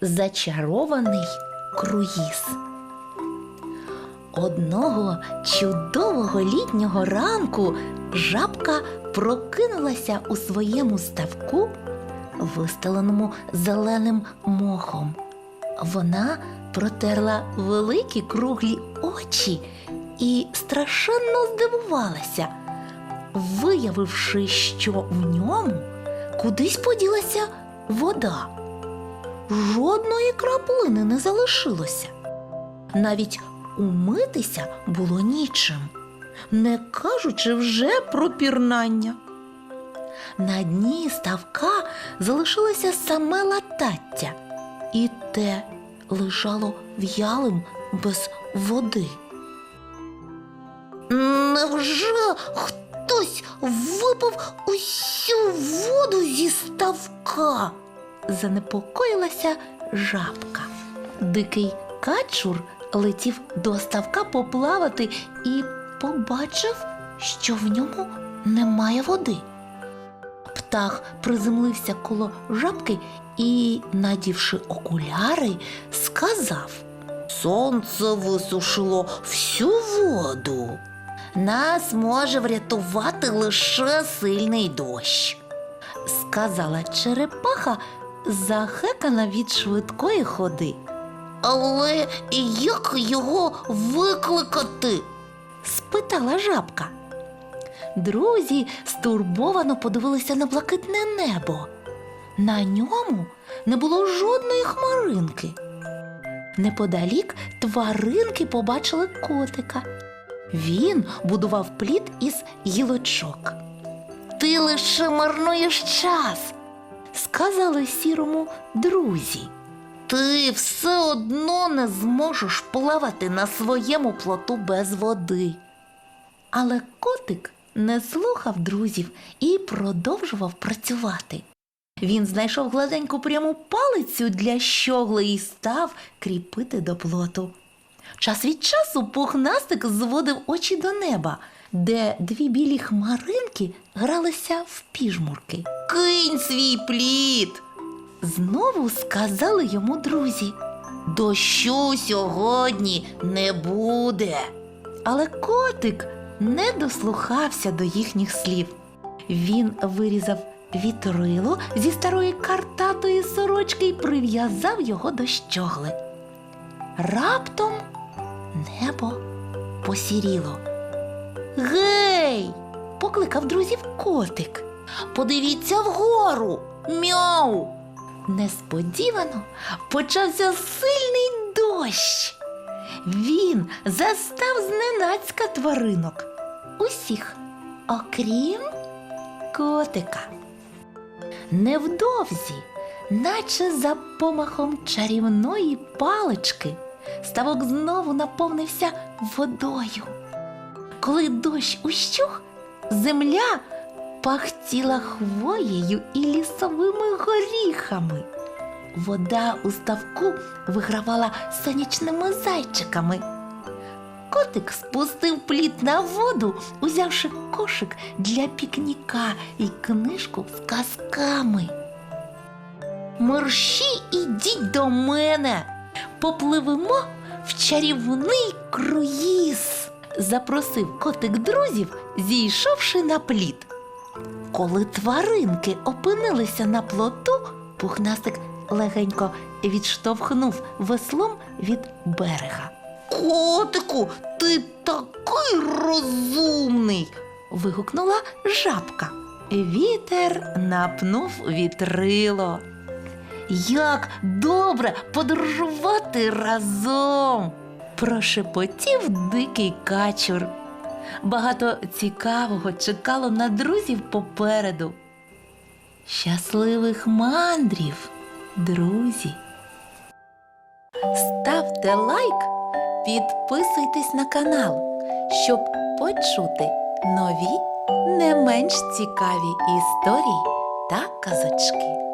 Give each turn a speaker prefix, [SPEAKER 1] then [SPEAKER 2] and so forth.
[SPEAKER 1] Зачарований круїз. Одного чудового літнього ранку жабка прокинулася у своєму ставку, вистеленому зеленим мохом. Вона протерла великі круглі очі і страшенно здивувалася, виявивши, що в ньому кудись поділася вода. Жодної краплини не залишилося. Навіть умитися було нічим, не кажучи вже про пірнання. На дні ставка залишилося саме латаття, і те лежало в'ялим без води. Невже хтось випив усю воду зі ставка? Занепокоїлася жабка. Дикий качур летів до ставка поплавати і побачив, що в ньому немає води. Птах приземлився коло жабки і, надівши окуляри, сказав Сонце висушило всю воду. Нас може врятувати лише сильний дощ, сказала черепаха, захекана від швидкої ходи. Але як його викликати? спитала жабка. Друзі стурбовано подивилися на блакитне небо. На ньому не було жодної хмаринки. Неподалік тваринки побачили котика. Він будував плід із гілочок. Ти лише марнуєш час, сказали сірому друзі. Ти все одно не зможеш плавати на своєму плоту без води. Але котик не слухав друзів і продовжував працювати. Він знайшов гладеньку пряму палицю для щогли і став кріпити до плоту. Час від часу пухнастик зводив очі до неба, де дві білі хмаринки гралися в піжмурки. Кинь свій плід. Знову сказали йому друзі. Дощу сьогодні не буде. Але котик не дослухався до їхніх слів. Він вирізав вітрило зі старої картатої сорочки і прив'язав його до щогли. Раптом небо посіріло. Гей! покликав друзів котик. Подивіться вгору. Мяу. Несподівано почався сильний дощ. Він застав зненацька тваринок. Усіх, окрім котика. Невдовзі, наче за помахом чарівної палички, ставок знову наповнився водою. Коли дощ ущух, земля пахтіла хвоєю і лісовими горіхами. Вода у ставку вигравала сонячними зайчиками. Котик спустив плід на воду, узявши кошик для пікніка і книжку з казками. Мерщі ідіть до мене, попливемо в чарівний круїз, запросив котик друзів, зійшовши на плід. Коли тваринки опинилися на плоту, пухнастик легенько відштовхнув веслом від берега. Котику, ти такий розумний. вигукнула жабка. Вітер напнув вітрило. Як добре подорожувати разом. Прошепотів дикий качур. Багато цікавого чекало на друзів попереду. Щасливих мандрів, друзі! Ставте лайк, підписуйтесь на канал, щоб почути нові не менш цікаві історії та казочки.